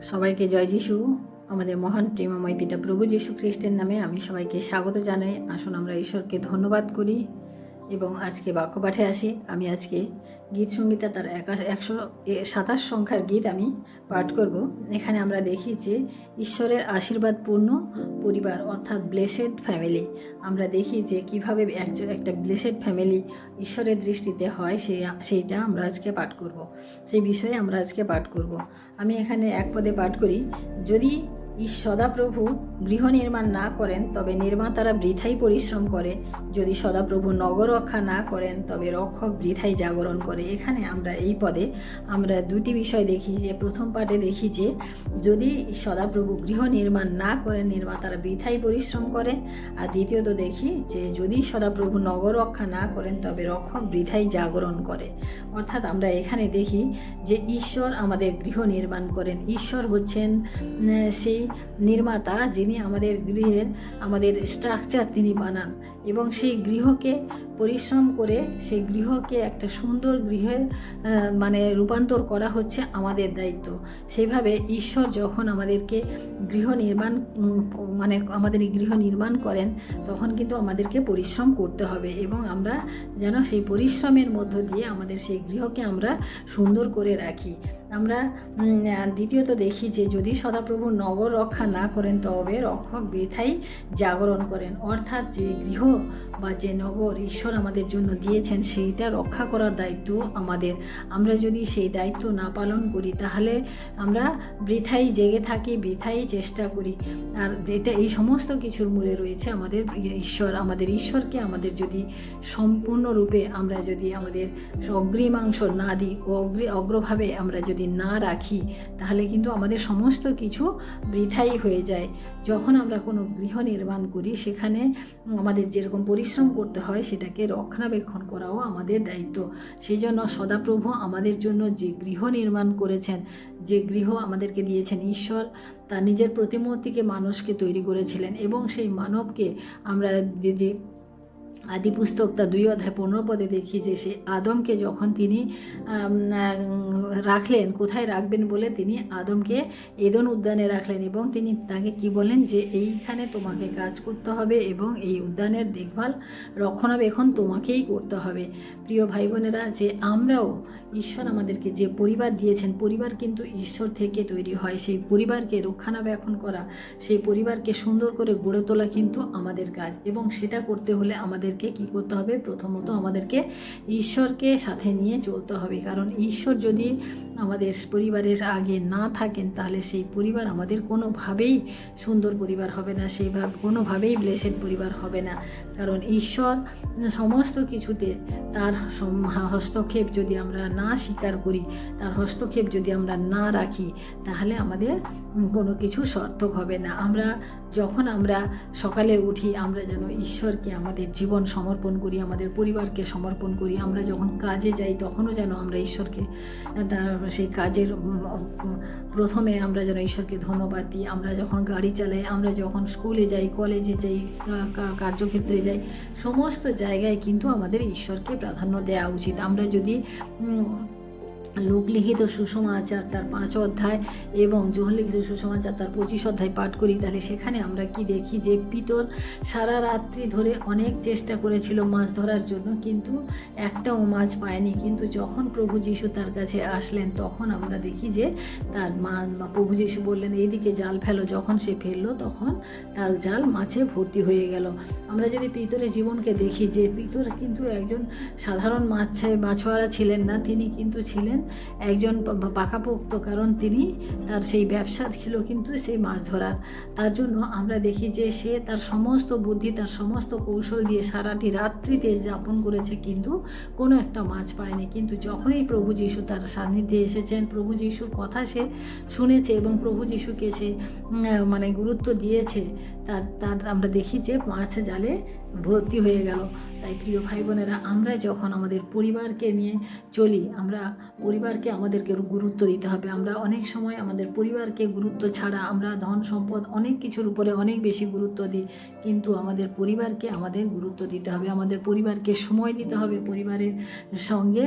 সবাইকে জয় যিশু। আমাদের মহান প্রেমাময় পিতা প্রভু যীশু খ্রিস্টের নামে আমি সবাইকে স্বাগত জানাই। আসুন আমরা ঈশ্বরকে ধন্যবাদ করি। এবং আজকে বাক্যপাঠে আসি। আমি আজকে গীত সঙ্গীতা তার একা একশো সাতাশ সংখ্যার গীত আমি পাঠ করব। এখানে আমরা দেখি যে ঈশ্বরের আশীর্বাদপূর্ণ পরিবার অর্থাৎ ব্লেসেড ফ্যামিলি আমরা দেখি যে কীভাবে একজন একটা ব্লেসেড ফ্যামিলি ঈশ্বরের দৃষ্টিতে হয় সেই সেইটা আমরা আজকে পাঠ করব। সেই বিষয়ে আমরা আজকে পাঠ করব। আমি এখানে এক পদে পাঠ করি, যদি সদাপ্রভু, গৃহ নির্মাণ না করেন তবে নির্মাতারা বৃথাই পরিশ্রম করে। যদি সদাপ্রভু নগর রক্ষা না করেন তবে রক্ষক বৃথাই জাগরণ করে। এখানে আমরা এই পদে আমরা দুটি বিষয় দেখি। যে প্রথম পাঠে দেখি যে, যদি সদাপ্রভু গৃহ নির্মাণ না করেন, নির্মাতারা বৃথাই পরিশ্রম করে। আর দ্বিতীয়ত দেখি যে, যদি সদাপ্রভু নগর রক্ষা না করেন তবে রক্ষক বৃথাই জাগরণ করে। অর্থাৎ আমরা এখানে দেখি যে, ঈশ্বর আমাদের গৃহ নির্মাণ করেন। ঈশ্বর হচ্ছেন সেই নির্মাতা যিনি আমাদের গৃহের, আমাদের স্ট্রাকচার তিনি বানান এবং সেই গৃহকে পরিশ্রম করে সেই গৃহকে একটা সুন্দর গৃহের মানে রূপান্তর করা হচ্ছে আমাদের দায়িত্ব। সেইভাবে ঈশ্বর যখন আমাদেরকে গৃহ নির্মাণ মানে আমাদের গৃহ নির্মাণ করেন, তখন কিন্তু আমাদেরকে পরিশ্রম করতে হবে এবং আমরা যেন সেই পরিশ্রমের মধ্য দিয়ে আমাদের সেই গৃহকে আমরা সুন্দর করে রাখি। আমরা দ্বিতীয়ত দেখি যে যদি সদাপ্রভু নগর রক্ষা না করেন, তবে রক্ষক বৃথাই জাগরণ করেন। অর্থাৎ যে গৃহ বা যে নগর ঈশ্বর আমাদের জন্য দিয়েছেন, সেইটা রক্ষা করার দায়িত্ব আমাদের। আমরা যদি সেই দায়িত্ব না পালন করি, তাহলে আমরা বৃথাই জেগে থাকি, বৃথাই চেষ্টা করি। আর এটা, এই সমস্ত কিছুর মূলে রয়েছে আমাদের ঈশ্বর। আমাদের ঈশ্বরকে আমাদের যদি সম্পূর্ণরূপে আমরা যদি আমাদের অগ্রিমাংশ না দিই, অগ্রি, অগ্রভাবে আমরা যদি না রাখি, তাহলে কিন্তু আমাদের সমস্ত কিছু বৃথাই হয়ে যায়। যখন আমরা কোনো গৃহ নির্মাণ করি, সেখানে আমাদের যেরকম পরিশ্রম করতে হয়, সেটাকে রক্ষণাবেক্ষণ করাও আমাদের দায়িত্ব। সেই জন্য সদাপ্রভু আমাদের জন্য যে গৃহ নির্মাণ করেছেন, যে গৃহ আমাদেরকে দিয়েছেন, ঈশ্বর তার নিজের প্রতিমূর্তিকে মানুষকে তৈরি করেছিলেন এবং সেই মানবকে আমরা যে যে আদি পুস্তক তা দুই অধ্যায় পনেরো পদে দেখি যে সে আদমকে যখন তিনি রাখলেন, কোথায় রাখবেন বলে তিনি আদমকে এদন উদ্যানে রাখলেন এবং তিনি তাকে কি বলেন যে এইখানে তোমাকে কাজ করতে হবে এবং এই উদ্যানের দেখভাল, রক্ষণাবেক্ষণ তোমাকেই করতে হবে। প্রিয় ভাই বোনেরা যে আমরাও ঈশ্বর আমাদেরকে যে পরিবার দিয়েছেন, পরিবার কিন্তু ঈশ্বর থেকে তৈরি হয়। সেই পরিবারকে রক্ষণাবেক্ষণ করা, সেই পরিবারকে সুন্দর করে গড়ে তোলা কিন্তু আমাদের কাজ এবং সেটা করতে হলে আমাদেরকে কি করতে হবে? প্রথমত আমাদেরকে ঈশ্বরকে সাথে নিয়ে চলতে হবে। কারণ ঈশ্বর যদি আমাদের পরিবারের আগে না থাকেন, তাহলে সেই পরিবার আমাদের কোনোভাবেই সুন্দর পরিবার হবে না সেইভাবে কোনোভাবেই ব্লেসেড পরিবার হবে না। কারণ ঈশ্বর সমস্ত কিছুতে তার হস্তক্ষেপ যদি আমরা না স্বীকার করি, তার হস্তক্ষেপ যদি আমরা না রাখি, তাহলে আমাদের কোনো কিছু সার্থক হবে না। আমরা যখন আমরা সকালে উঠি, আমরা যেন ঈশ্বরকে, আমাদের জীবন সমর্পণ করি, আমাদের পরিবারকে সমর্পণ করি, আমরা যখন কাজে যাই, তখনও যেন আমরা ঈশ্বরকে সেই কাজের প্রথমে আমরা যেন ঈশ্বরকে ধন্যবাদ দিই। আমরা যখন গাড়ি চালাই, আমরা যখন স্কুলে যাই, কলেজে যাই কার্যক্ষেত্রে যাই, সমস্ত জায়গায় কিন্তু আমাদের ঈশ্বরকে প্রাধান্য দেওয়া উচিত। আমরা যদি লোকলিখিত সুষমাচার তার পাঁচ অধ্যায় এবং লিখিত সুষমাচার তার পঁচিশ অধ্যায় পাঠ করি, তাহলে সেখানে আমরা কি দেখি যে পিতর সারা রাত্রি ধরে অনেক চেষ্টা করেছিল মাছ ধরার জন্য, কিন্তু একটাও মাছ পায়নি। কিন্তু যখন প্রভু যিশু তার কাছে আসলেন, তখন আমরা দেখি যে তার মা প্রভু যিশু বললেন, এইদিকে জাল ফেলো। যখন সে ফেলল, তখন তার জাল মাছে ভর্তি হয়ে গেল। আমরা যদি পিতরের জীবনকে দেখি যে পিতর কিন্তু একজন সাধারণ মাছ মাছোয়ারা ছিলেন না, তিনি কিন্তু ছিলেন একজন পাকাপোক্ত, কারণ তিনি তার সেই ব্যবসা ছিল কিন্তু সেই মাছ ধরার। তার জন্য আমরা দেখি যে সে তার সমস্ত বুদ্ধি, তার সমস্ত কৌশল দিয়ে সারাটি রাত্রিতে যাপন করেছে কিন্তু কোনো একটা মাছ পায়নি। কিন্তু যখনই প্রভু যিশু তার সান্নিধ্যে এসেছেন, প্রভু যিশুর কথা সে শুনেছে এবং প্রভু যিশুকে সে মানে গুরুত্ব দিয়েছে, তার তার আমরা দেখি যে মাছ জালে ভর্তি হয়ে গেল। তাই প্রিয় ভাই বোনেরা আমরা যখন আমাদের পরিবারকে নিয়ে চলি, আমরা পরিবারকে আমাদেরকে গুরুত্ব দিতে হবে। আমরা অনেক সময় আমাদের পরিবারকে গুরুত্ব ছাড়া আমরা ধন সম্পদ অনেক কিছুর উপরে অনেক বেশি গুরুত্ব দিই। কিন্তু আমাদের পরিবারকে আমাদের গুরুত্ব দিতে হবে। আমাদের পরিবারকে সময় দিতে হবে পরিবারের সঙ্গে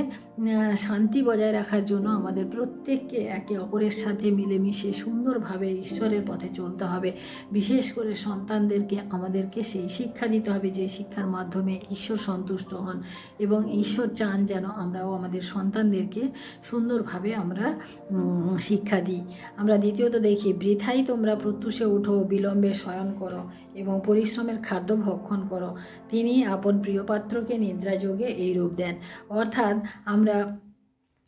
শান্তি বজায় রাখার জন্য আমাদের প্রত্যেককে একে অপরের সাথে মিলেমিশে সুন্দরভাবে ঈশ্বরের পথে চলতে হবে। বিশেষ করে সন্তানদেরকে আমাদেরকে সেই শিক্ষা দিতে হবে যে শিক্ষার মাধ্যমে ঈশ্বর সন্তুষ্ট হন এবং ঈশ্বর চান যেন আমরাও আমাদের সন্তানদেরকে সুন্দরভাবে আমরা শিক্ষা দিই। আমরা দ্বিতীয়ত দেখি, বৃথাই তোমরা প্রত্যুষে উঠো, বিলম্বে শয়ন করো এবং পরিশ্রমের খাদ্য ভক্ষণ করো। তিনি আপন প্রিয়পাত্রকে নিদ্রাযোগে এই রূপ দেন। অর্থাৎ আমরা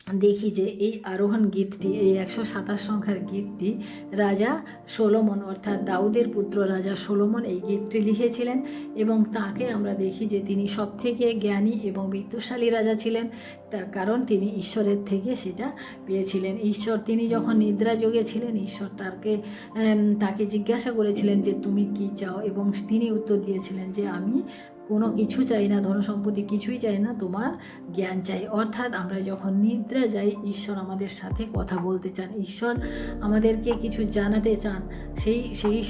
দেখি যে এই আরোহণ গীতটি, এই একশো সাতাশ সংখ্যার গীতটি রাজা সোলোমন, অর্থাৎ দাউদের পুত্র রাজা সোলোমন এই গীতটি লিখেছিলেন এবং তাকে আমরা দেখি যে তিনি সবথেকে জ্ঞানী এবং বিত্তশালী রাজা ছিলেন। তার কারণ তিনি ঈশ্বরের থেকে সেটা পেয়েছিলেন। ঈশ্বর, তিনি যখন নিদ্রা যোগে ছিলেন, ঈশ্বর তাকে তাকে জিজ্ঞাসা করেছিলেন যে তুমি কি চাও এবং তিনি উত্তর দিয়েছিলেন যে আমি কোনো কিছু চাই না, ধন সম্পত্তি কিছুই চাই না, তোমার জ্ঞান চাই। অর্থাৎ আমরা যখন নিদ্রা যাই, ঈশ্বর আমাদের সাথে কথা বলতে চান। ঈশ্বর আমাদেরকে কিছু জানাতে চান। সেই সেই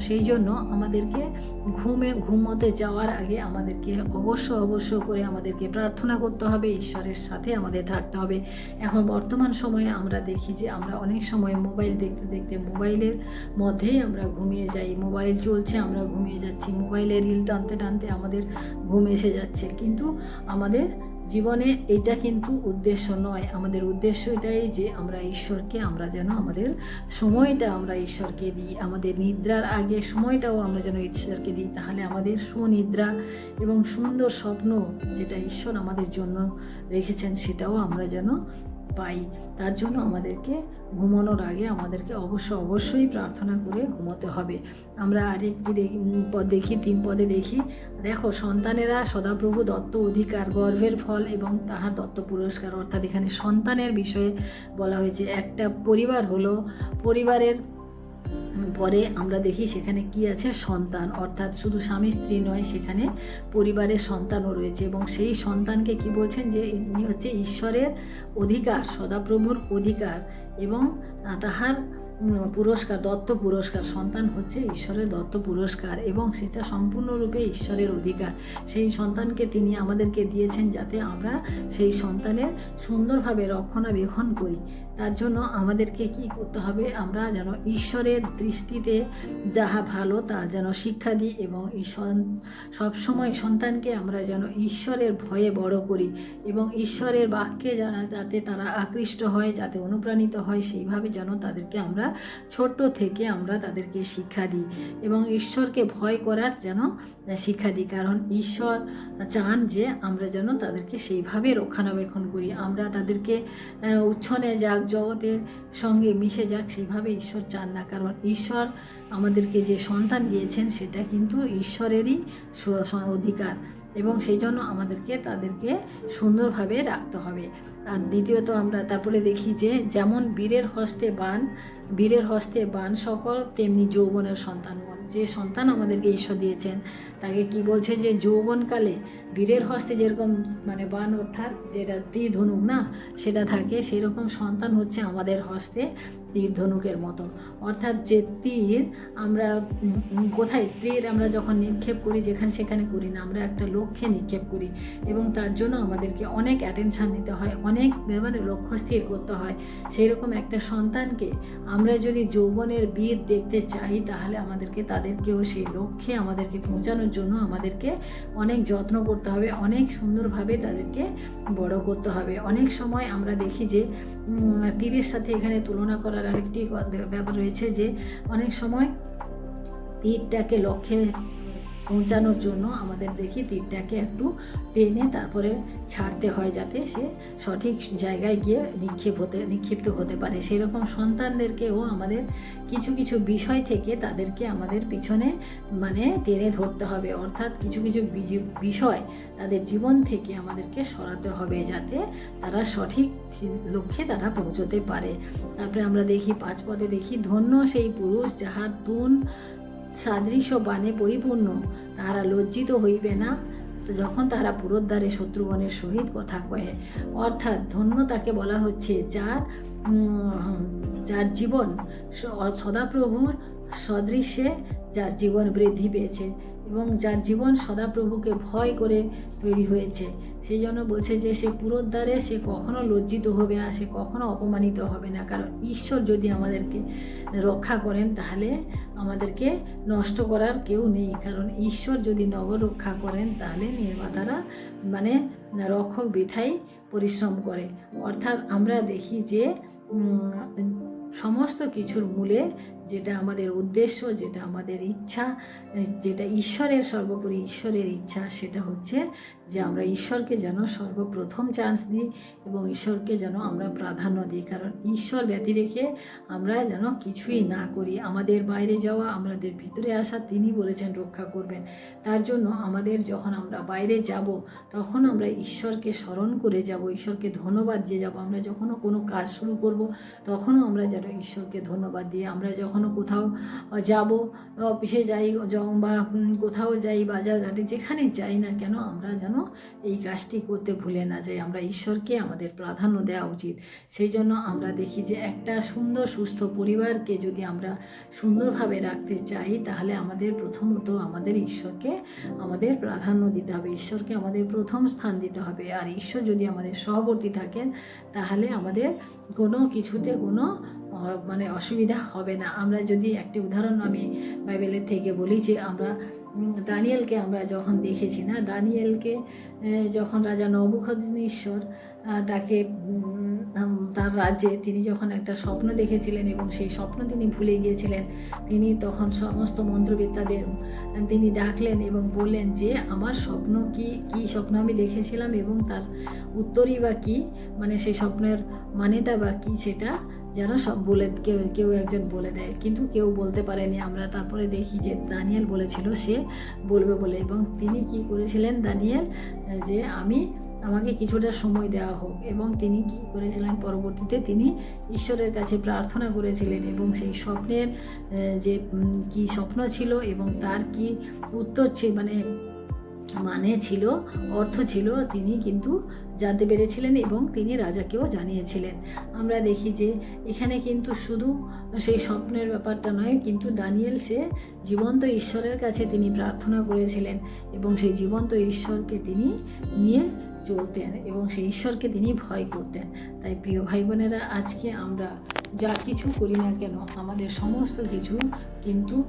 সেই জন্য আমাদেরকে ঘুমে, ঘুমোতে যাওয়ার আগে আমাদেরকে অবশ্য অবশ্য করে আমাদেরকে প্রার্থনা করতে হবে, ঈশ্বরের সাথে আমাদের থাকতে হবে। এখন বর্তমান সময়ে আমরা দেখি যে আমরা অনেক সময় মোবাইল দেখতে দেখতে মোবাইলের মধ্যেই আমরা ঘুমিয়ে যাই। মোবাইল চলছে, আমরা ঘুমিয়ে যাচ্ছি। মোবাইলে রিল টানতে টানতে আমাদের ঘুম এসে যাচ্ছে। কিন্তু আমাদের জীবনে এটা কিন্তু উদ্দেশ্য নয়। আমাদের উদ্দেশ্য এটাই যে আমরা ঈশ্বরকে, আমরা যেন আমাদের সময়টা আমরা ঈশ্বরকে দিই। আমাদের নিদ্রার আগে সময়টাও আমরা যেন ঈশ্বরকে দিই। তাহলে আমাদের সুনিদ্রা এবং সুন্দর স্বপ্ন যেটা ঈশ্বর আমাদের জন্য রেখেছেন, সেটাও আমরা যেন পাই। তার জন্য আমাদেরকে ঘুমানোর আগে আমাদেরকে অবশ্য অবশ্যই প্রার্থনা করে ঘুমোতে হবে। আমরা আরেকটি পদ দেখি, তিন পদে দেখি। দেখো, সন্তানেরা সদাপ্রভু দত্ত অধিকার, গর্ভের ফল এবং তাহার দত্ত পুরস্কার। অর্থাৎ এখানে সন্তানের বিষয়ে বলা হয়েছে। একটা পরিবার হলো পরিবারের পরে আমরা দেখি সেখানে কি আছে? সন্তান। অর্থাৎ শুধু স্বামী, স্ত্রী নয়, সেখানে পরিবারের সন্তানও রয়েছে এবং সেই সন্তানকে কি বলছেন যে ইনি হচ্ছে ঈশ্বরের অধিকার, সদাপ্রভুর অধিকার এবং তাহার পুরস্কার, দত্ত পুরস্কার। সন্তান হচ্ছে ঈশ্বরের দত্ত পুরস্কার এবং সেটা সম্পূর্ণরূপে ঈশ্বরের অধিকার। সেই সন্তানকে তিনি আমাদেরকে দিয়েছেন যাতে আমরা সেই সন্তানের সুন্দরভাবে রক্ষণাবেক্ষণ করি। তার জন্য আমাদেরকে কি করতে হবে? আমরা যেন ঈশ্বরের দৃষ্টিতে যাহা ভালো, তা যেন শিক্ষা দিই এবং ঈশ্বর, সবসময় সন্তানকে আমরা যেন ঈশ্বরের ভয়ে বড় করি এবং ঈশ্বরের বাক্যে যেন যাতে তারা আকৃষ্ট হয়, যাতে অনুপ্রাণিত হয়, সেইভাবে যেন তাদেরকে আমরা ছোট্ট থেকে আমরা তাদেরকে শিক্ষা দিই এবং ঈশ্বরকে ভয় করার যেন শিক্ষা দিই। কারণ ঈশ্বর চান যে আমরা যেন তাদেরকে সেইভাবে রক্ষণাবেক্ষণ করি। আমরা তাদেরকে উচ্ছনে উচ্ছনে জগতের সঙ্গে মিশে যাক, সেভাবে ঈশ্বর চান না। কারণ ঈশ্বর আমাদেরকে যে সন্তান দিয়েছেন, সেটা কিন্তু ঈশ্বরেরই অধিকার এবং সেই জন্য আমাদেরকে তাদেরকে সুন্দরভাবে রাখতে হবে। আর দ্বিতীয়ত আমরা তারপরে দেখি যে, যেমন বীরের হস্তে বান, বীরের হস্তে বান সকল, তেমনি যৌবনের সন্তানগণ যে সন্তান আমাদেরকে ঈশ্বর দিয়েছেন, তাকে কি বলছে যে যৌবনকালে বীরের হস্তে যেরকম মানে বান অর্থাৎ যেটা তীর ধনুক না, সেটা থাকে, সেরকম সন্তান হচ্ছে আমাদের হস্তে। তীর ধনুকের মতো। অর্থাৎ যে তীর আমরা কোথায়? তীর আমরা যখন নিক্ষেপ করি, যেখানে সেখানে করি না, আমরা একটা লক্ষ্যে নিক্ষেপ করি এবং তার জন্য আমাদেরকে অনেক অ্যাটেনশান নিতে হয়, অনেক মানে লক্ষ্য স্থির করতে হয়। সেই রকম একটা সন্তানকে আমরা যদি যৌবনের বীর দেখতে চাই, তাহলে আমাদেরকে, তাদেরকেও সেই লক্ষ্যে আমাদেরকে পৌঁছানোর জন্য আমাদেরকে অনেক যত্ন করতে হবে, অনেক সুন্দরভাবে তাদেরকে বড় করতে হবে। অনেক সময় আমরা দেখি যে তীরের সাথে এখানে তুলনা করার আরেকটি ব্যাপার রয়েছে যে অনেক সময় তীরটাকে লক্ষ্যে পৌঁছানোর জন্য আমাদের দেখি তীরটাকে একটু টেনে তারপরে ছাড়তে হয় যাতে সে সঠিক জায়গায় গিয়ে নিক্ষেপ হতে, নিক্ষিপ্ত হতে পারে। সেরকম সন্তানদেরকেও আমাদের কিছু কিছু বিষয় থেকে তাদেরকে আমাদের পিছনে মানে টেনে ধরতে হবে। অর্থাৎ কিছু কিছু বিষয় তাদের জীবন থেকে আমাদেরকে সরাতে হবে যাতে তারা সঠিক লক্ষ্যে তারা পৌঁছতে পারে। তারপরে আমরা দেখি পাঁচ পদে দেখি, ধন্য সেই পুরুষ যাহার তুন সাদৃশ্য বাণে পরিপূর্ণ। তাহারা লজ্জিত হইবে না। যখন তারা পুরোদ্বারে শত্রুগণের সহিত কথা কয়ে, অর্থাৎ ধন্য তাকে বলা হচ্ছে যার যার জীবন সদাপ্রভুর সদৃশ্যে, যার জীবন বৃদ্ধি পেয়েছে। এবং যার জীবন সদাপ্রভুকে ভয় করে তৈরি হয়েছে। সেই জন্য বলছে যে, সে পুরোদ্বারে সে কখনো লজ্জিত হবে না, সে কখনো অপমানিত হবে না। কারণ ঈশ্বর যদি আমাদেরকে রক্ষা করেন, তাহলে আমাদেরকে নষ্ট করার কেউ নেই। কারণ ঈশ্বর যদি নগর রক্ষা করেন, তাহলে নির্মাতারা মানে রক্ষক বৃথাই পরিশ্রম করে। অর্থাৎ আমরা দেখি যে সমস্ত কিছুর মূলে যেটা আমাদের উদ্দেশ্য, যেটা আমাদের ইচ্ছা, যেটা ঈশ্বরের সর্বোপরি ঈশ্বরের ইচ্ছা, সেটা হচ্ছে যে আমরা ঈশ্বরকে যেন সর্বপ্রথম চান্স দিই এবং ঈশ্বরকে যেন আমরা প্রাধান্য দিই। কারণ ঈশ্বর ব্যতি রেখে আমরা যেন কিছুই না করি। আমাদের বাইরে যাওয়া, আমাদের ভিতরে আসা, তিনি বলেছেন রক্ষা করবেন। তার জন্য আমাদের যখন আমরা বাইরে যাব, তখন আমরা ঈশ্বরকে স্মরণ করে যাব, ঈশ্বরকে ধন্যবাদ দিয়ে যাব। আমরা যখনও কোনো কাজ শুরু করব, তখনও আমরা যেন ঈশ্বরকে ধন্যবাদ দিয়ে আমরা যখনও কোথাও যাব অফিসে যাই বা কোথাও যাই, বাজার ঘাটে, যেখানে যাই না কেন, আমরা যেন এই কাজটি করতে ভুলে না যাই। আমরা ঈশ্বরকে আমাদের প্রাধান্য দেওয়া উচিত। সেই জন্য আমরা দেখি যে একটা সুন্দর, সুস্থ পরিবারকে যদি আমরা সুন্দরভাবে রাখতে চাই, তাহলে আমাদের প্রথমত আমাদের ঈশ্বরকে আমাদের প্রাধান্য দিতে হবে। ঈশ্বরকে আমাদের প্রথম স্থান দিতে হবে। আর ঈশ্বর যদি আমাদের সহবর্তী থাকেন, তাহলে আমাদের কোনো কিছুতে কোনো মানে অসুবিধা হবে না। আমরা যদি একটি উদাহরণ আমি বাইবেলের থেকে বলি যে আমরা দানিয়েলকে আমরা যখন দেখেছি না, দানিয়েলকে যখন রাজা নবুখদিনেশ্বর তাকে তার রাজ্যে তিনি যখন একটা স্বপ্ন দেখেছিলেন এবং সেই স্বপ্ন তিনি ভুলে গিয়েছিলেন, তিনি তখন সমস্ত মন্ত্রবিদ্যাদের, তিনি ডাকলেন এবং বললেন যে, আমার স্বপ্ন কি কি স্বপ্ন আমি দেখেছিলাম এবং তার উত্তরই বা কী মানে সেই স্বপ্নের মানেটা বা কী সেটা যেন সব বলে, কেউ কেউ একজন বলে দেয়। কিন্তু কেউ বলতে পারেনি। আমরা তারপরে দেখি যে দানিয়েল বলেছিল, সে বলবে বলে। এবং তিনি কি করেছিলেন দানিয়েল? যে আমি, আমাকে কিছুটা সময় দেওয়া হোক। এবং তিনি কি করেছিলেন? পরবর্তীতে তিনি ঈশ্বরের কাছে প্রার্থনা করেছিলেন এবং সেই স্বপ্নের যে কি স্বপ্ন ছিল এবং তার কি উত্তর ছিল মানে মানে ছিল, অর্থ ছিল, তিনি কিন্তু জানতে পেরেছিলেন এবং তিনি রাজাকেও জানিয়েছিলেন। আমরা দেখি যে এখানে কিন্তু শুধু সেই স্বপ্নের ব্যাপারটা নয়, কিন্তু দানিয়েল সে জীবন্ত ঈশ্বরের কাছে তিনি প্রার্থনা করেছিলেন এবং সেই জীবন্ত ঈশ্বরকে তিনি নিয়ে চলতেন এবং সেই ঈশ্বরকে তিনি ভয় করতেন। তাই প্রিয় ভাই বোনেরা আজকে আমরা যা কিছু করি না কেন, আমাদের সমস্ত কিছু কিন্তু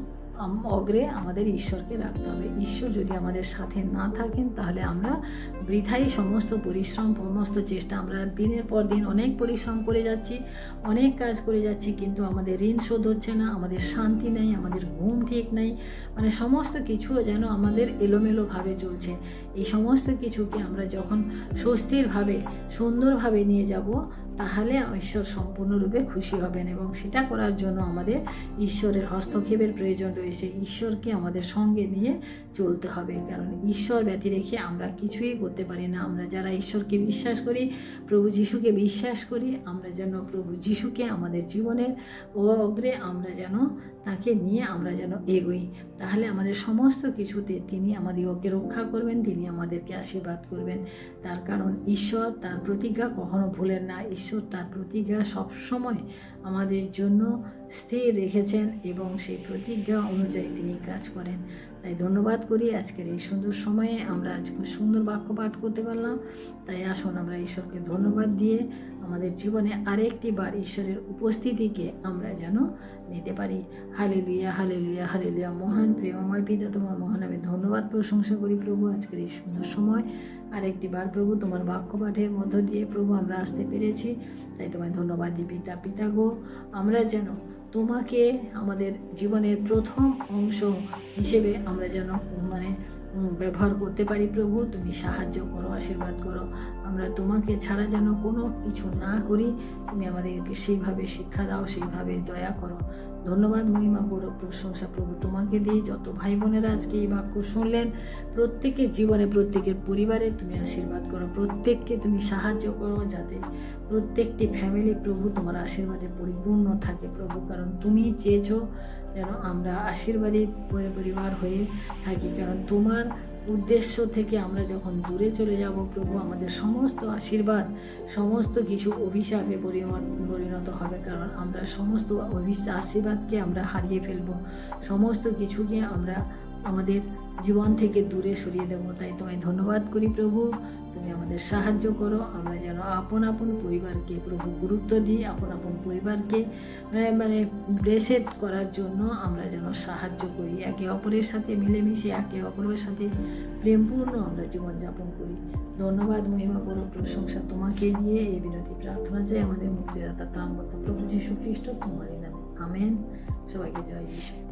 অগ্রে আমাদের ঈশ্বরকে রাখতে হবে। ঈশ্বর যদি আমাদের সাথে না থাকেন, তাহলে আমরা বৃথাই সমস্ত পরিশ্রম, সমস্ত চেষ্টা। আমরা দিনের পর দিন অনেক পরিশ্রম করে যাচ্ছি, অনেক কাজ করে যাচ্ছি, কিন্তু আমাদের ঋণ শোধ হচ্ছে না, আমাদের শান্তি নেই, আমাদের ঘুম ঠিক নেই। মানে সমস্ত কিছু যেন আমাদের এলোমেলোভাবে চলছে। এই সমস্ত কিছুকে আমরা যখন স্বস্তিরভাবে সুন্দরভাবে নিয়ে যাব, তাহলে ঈশ্বর সম্পূর্ণরূপে খুশি হবেন এবং সেটা করার জন্য আমাদের ঈশ্বরের হস্তক্ষেপের প্রয়োজন রয়েছে। ঈশ্বরকে আমাদের সঙ্গে নিয়ে চলতে হবে, কারণ ঈশ্বর ব্যতি রেখে আমরা কিছুই করতে পারি না। আমরা যারা ঈশ্বরকে বিশ্বাস করি, প্রভু যিশুকে বিশ্বাস করি, আমরা যেন প্রভু যিশুকে আমাদের জীবনের অগ্রে আমরা যেন তাকে নিয়ে আমরা যেন এগোই। তাহলে আমাদের সমস্ত কিছুতে তিনি আমাদেরকে রক্ষা করবেন, তিনি আমাদেরকে আশীর্বাদ করবেন। তার কারণ ঈশ্বর তার প্রতিজ্ঞা কখনো ভুলেন না। ঈশ্বর তার প্রতিজ্ঞা সবসময় আমাদের জন্য স্থির রেখেছেন এবং সেই প্রতিজ্ঞা অনুযায়ী তিনি কাজ করেন। তাই ধন্যবাদ করি। আজকের এই সুন্দর সময়ে আমরা আজকে সুন্দর বাক্য পাঠ করতে পারলাম। তাই আসুন আমরা ঈশ্বরকে ধন্যবাদ দিয়ে আমাদের জীবনে আরেকটি বার ঈশ্বরের উপস্থিতিকে আমরা যেন নিতে পারি। হালে লুইয়া হালে লুইয়া হালে লুইয়া মহান, প্রেমময় পিতা, তোমার মহান আমি ধন্যবাদ, প্রশংসা করি প্রভু। আজকের এই সুন্দর সময় আরেকটি বার প্রভু তোমার বাক্য পাঠের মধ্য দিয়ে প্রভু আমরা আসতে পেরেছি। তাই তোমায় ধন্যবাদ দিই পিতা পিতা গো। আমরা যেন তোমাকে আমাদের জীবনের প্রথম অংশ হিসেবে আমরা যেন মানে ব্যবহার করতে পারি প্রভু। তুমি সাহায্য করো, আশীর্বাদ করো। আমরা তোমাকে ছাড়া যেন কোনো কিছু না করি। তুমি আমাদেরকে সেইভাবে শিক্ষা দাও, সেইভাবে দয়া করো। ধন্যবাদ মহিমা গৌরব, প্রশংসা প্রভু তোমাকে দিয়ে। যত ভাই বোনেরা আজকে এই বাক্য শুনলেন, প্রত্যেকের জীবনে, প্রত্যেকের পরিবারে তুমি আশীর্বাদ করো, প্রত্যেককে তুমি সাহায্য করো যাতে প্রত্যেকটি ফ্যামিলি প্রভু তোমার আশীর্বাদে পরিপূর্ণ থাকে প্রভু, কারণ তুমি চেয়েছো যেন আমরা আশীর্বাদী পরি- পরিবার হয়ে থাকি, কারণ তোমার উদ্দেশ্য থেকে আমরা যখন দূরে চলে যাব, প্রভু আমাদের সমস্ত আশীর্বাদ, সমস্ত কিছু অভিশাপে পরিণত হবে। কারণ আমরা সমস্ত অভিশ- আশীর্বাদকে আমরা হারিয়ে ফেলব। সমস্ত কিছুকে আমরা আমাদের জীবন থেকে দূরে সরিয়ে দেবো, তাই তোমায় ধন্যবাদ করি প্রভু। তুমি আমাদের সাহায্য করো, আমরা যেন আপন আপন পরিবারকে প্রভু গুরুত্ব দিই, আপন আপন পরিবারকে মানে ব্লেসেড করার জন্য আমরা যেন সাহায্য করি। একে অপরের সাথে মিলেমিশে, একে অপরের সাথে প্রেমপূর্ণ আমরা জীবনযাপন করি। ধন্যবাদ, মহিমা, বড় প্রশংসা তোমাকে দিয়ে এই বিনতি প্রার্থনা চাই আমাদের মুক্তিদাতা ত্রাণকর্তা প্রভু যীশু খ্রিস্ট তোমারই নামে। আমেন। সবাইকে জয় যিশু।